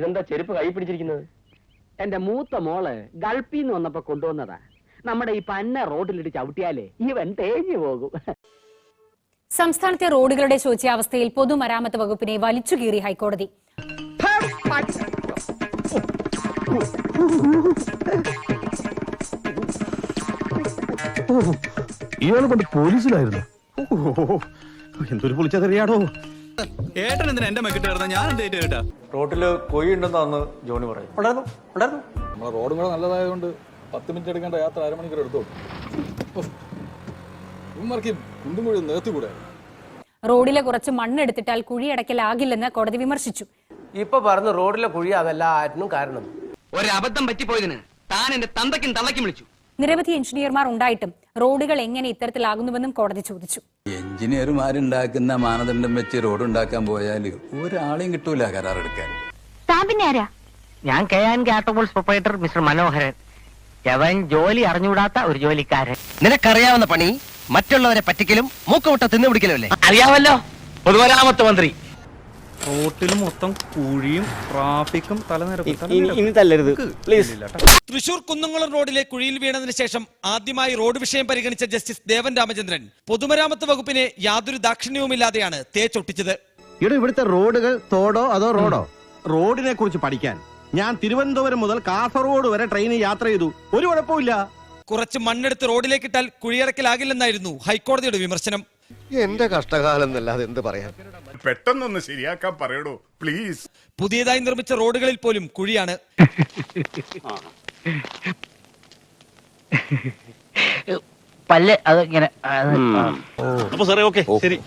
ഇതെന്താ ചെരുപ്പ് കൈ പിടിച്ചിരിക്കുന്നത്? എന്റെ മൂത്ത മോൾ ഗൾഫിൽ നിന്ന് വന്നപ്പോ കൊണ്ടുവന്നതാ. നമ്മുടെ ഈ പന്ന റോഡിലിട്ട് ചവിട്ടിയാലേ ഇവൻ തേഞ്ഞു പോകും. സംസ്ഥാനത്തെ റോഡുകളുടെ ശോച്യാവസ്ഥയിൽ പൊതുമരാമത്ത് വകുപ്പിനെ വലിച്ചുകീറി ഹൈക്കോടതി. ഇയാളെ കൊണ്ട് പോലീസിലായിരുന്നു? എന്തൊരു പൊളിച്ചതെറിയാടോ? ഏട്ടൻ എന്തിനാ എന്റെ മെക്കിട്ട് കയറുന്ന ഞാൻ എന്ത് ഏറ്റു കേട്ടാ റോട്ടിൽ കൊയ്യ ഉണ്ടെന്നാന്ന് ജോണി പറയും ഉണ്ടായിരുന്നു ഉണ്ടായിരുന്നു. നമ്മളെ റോഡും കൂടെ നല്ലതായതുകൊണ്ട് പത്ത് മിനിറ്റ് എടുക്കേണ്ട യാത്ര അരമണിക്കൂർ എടുത്തു ഉമ്മർക്കും കുണ്ടും കൂടി. നേർത്തുകൂടെ റോഡിലെ കുറച്ച് മണ്ണെടുത്തിട്ടാൽ കുഴിയടക്കലാകില്ലെന്ന് കോടതി വിമർശിച്ചു. ഇപ്പൊ പറഞ്ഞു റോഡിലെ കുഴി അതല്ലാറ്റിനും കാരണം. ഒരബദ്ധം പറ്റിപ്പോയതിന് താൻ എന്റെ തന്തയ്ക്കും തള്ളയ്ക്കും വിളിച്ചു. നിരവധി എഞ്ചിനീയർമാർ ഉണ്ടായിട്ടും റോഡുകൾ എങ്ങനെ ഇത്തരത്തിലാകുന്നുവെന്നും കോടതി ചോദിച്ചു. എഞ്ചിനീയർമാരുണ്ടാക്കുന്ന മാനദണ്ഡം വെച്ച് റോഡ് ഉണ്ടാക്കാൻ പോയാൽ ഒരാളെയും കിട്ടൂല കരാറെടുക്കാൻ. ഞാൻ കെ ആൻ കാട്ടോപോൾസ് പ്രൊപ്പറേറ്റർ മിസ്റ്റർ മനോഹരൻ. അവൻ ജോലി അറിഞ്ഞുകൂടാത്ത ഒരു ജോലിക്കാരൻ. നിനക്കറിയാവുന്ന പണി മറ്റുള്ളവരെ പറ്റിക്കലും മൂക്കുമുട്ട തിന്നുപിടിക്കലും അല്ലേ? അറിയാമല്ലോ. പൊതുമരാമത്ത് മന്ത്രി. റോട്ടിൽ മൊത്തം കുഴിയും ട്രാഫിക്കും ഇനി തല്ലരുത്. പ്ലീസ്. തൃശൂർ കുന്നംകുളം റോഡിലെ കുഴിയിൽ വീണതിന് ശേഷം ആദ്യമായി റോഡ് വിഷയം പരിഗണിച്ച ജസ്റ്റിസ് ദേവൻ രാമചന്ദ്രൻ. പൊതുമരാമത്ത് വകുപ്പിനെ യാതൊരു ദാക്ഷിണ്യവുമില്ലാതെയാണ് തേച്ചൊട്ടിച്ചത് ഇവിടെ ഇവിടുത്തെ റോഡുകൾ തോടോ അതോ റോഡോ? റോഡിനെ കുറിച്ച് പഠിക്കാൻ. ഞാൻ തിരുവനന്തപുരം മുതൽ കാസർഗോഡ് വരെ ട്രെയിനിൽ യാത്ര ചെയ്തു. ഒരു കുഴപ്പമില്ല കുറച്ച് മണ്ണെടുത്ത് റോഡിലേക്ക് റോഡിലേക്കിട്ടാൽ കുഴിയിറക്കലാകില്ലെന്നായിരുന്നു ഹൈക്കോടതിയുടെ വിമർശനം. എന്റെ കഷ്ടകാലം എന്നല്ലാതെ എന്ത് പറയാൻ? പെട്ടെന്നൊന്ന് ശരിയാക്കാൻ പറയടോ പ്ലീസ് പുതിയതായി നിർമ്മിച്ച റോഡുകളിൽ പോലും കുഴിയാണ്. പല്ല് അത് ഇങ്ങനെ അപ്പൊ സാറേ ഓക്കെ ശരി.